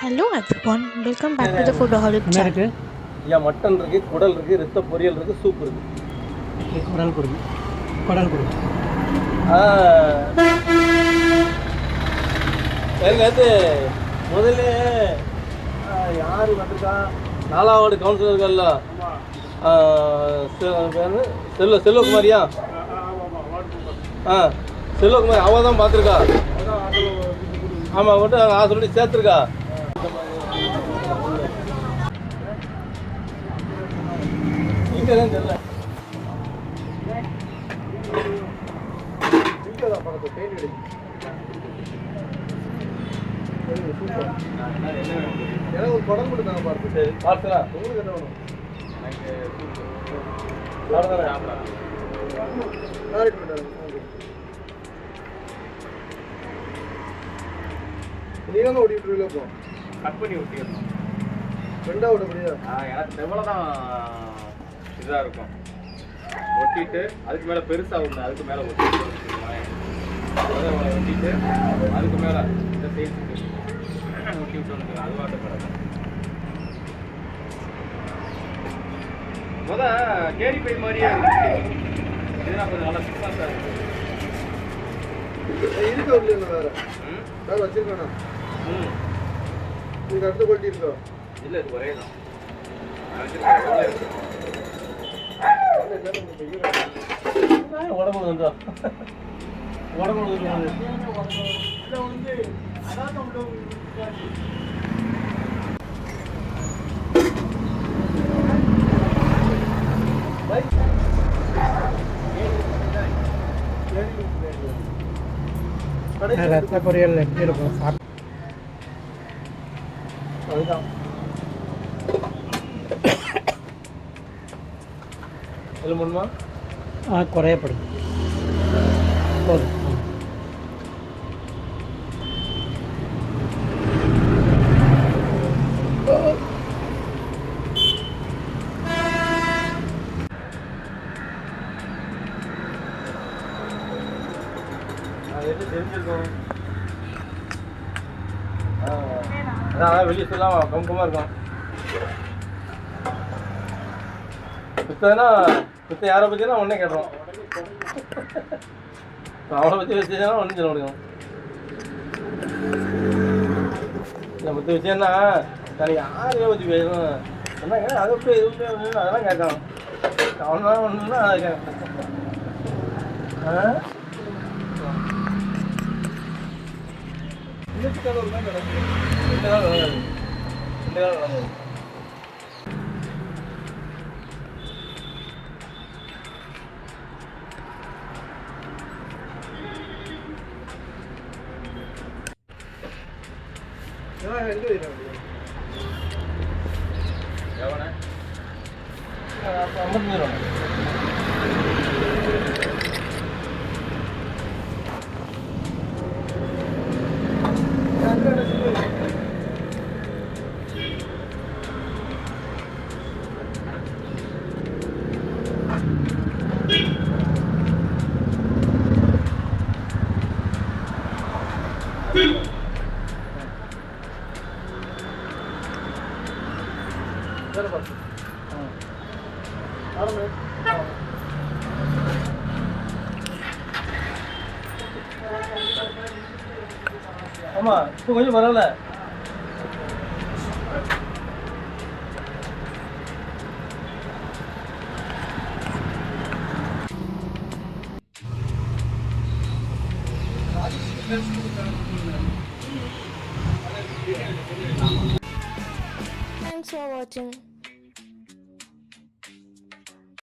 Hello everyone, welcome back to the Foodaholic என்ன channel. இருக்கு? ஐயா மட்டன் இருக்கு குடல் இருக்கு ரத்த பொரியல் இருக்கு சூப் இருக்கு. குடல் கொடுங்க குடல் கொடுங்க ஆ. எனக்கு வந்து முதல்ல யாரு வந்திருக்கா? நாலாவது கவுன்சிலர்கள்ல என்ன? செல்வ செல்வகுமாரியா? ஆ செல்வகுமாரி அவ தான் பார்த்துருக்கா ஆமாம் மட்டும் ஆசிரியர் சேர்த்துருக்கா. எனக்கு குடம் கொடுத்தாங்க பார்த்து சரி பார்த்துலாம் உங்களுக்கு என்ன வேணும் நீங்க ஓடிட்டு இருக்கோம் கட் பண்ணி ஒட்டிடணும் ரெண்டா ஓட முடியாது. எனக்கு செவ்வளவு தான் இதாக இருக்கும். ஒட்டிட்டு அதுக்கு மேலே பெருசாக ஒன்று அதுக்கு மேலே ஒட்டிட்டு ஒட்டிட்டு அதுக்கு மேலே இந்த சைஸுக்கு ஒட்டி வாட்ட கிடக்கும் முத கேரி பை மாதிரியே இதுதான் கொஞ்சம் நல்லா ஃபிட்னஸாக இருக்கு. இருக்கு ஒரு வேற. வேற வச்சிருக்கேன் ம். இதுக்கு அடுத்த குவாலிட்டி இருக்கோ இல்லை இது ஒரே தான். உடம்பு வந்துடா உடம்பு வந்து ரத்த பொரியல் எப்படி இருக்கும்? சாப்பிட்டு அதுதான் எலும்புமா ஆ குறையப்படும். போதும். தெரிஞ்சிருக்கும்? ஆ, அதான் வெளியே சொல்லாம கம்கமாக இருக்கும் பித்தனா பித்த யாரை பற்றினா உடனே கேட்டுரும் அவனை பற்றி வச்சுன்னா ஒன்றும் சொல்ல முடியும். இதை பற்றி வச்சேன்னா நான் யாரையோ பற்றி பேசணும். சொன்னாங்க அதை போய் இது அதெல்லாம் கேட்கணும் அவனா ஒன்றுன்னா அதை கேட்கணும் ஆ? இன்னைக்கு கதை தான் கிடக்கு ரெண்டு நாள் நடந்தது ரெண்டு நாள் நடந்தது எவனே ஆமா இப்போ கொஞ்சம் பரவாயில்ல Thanks for watching.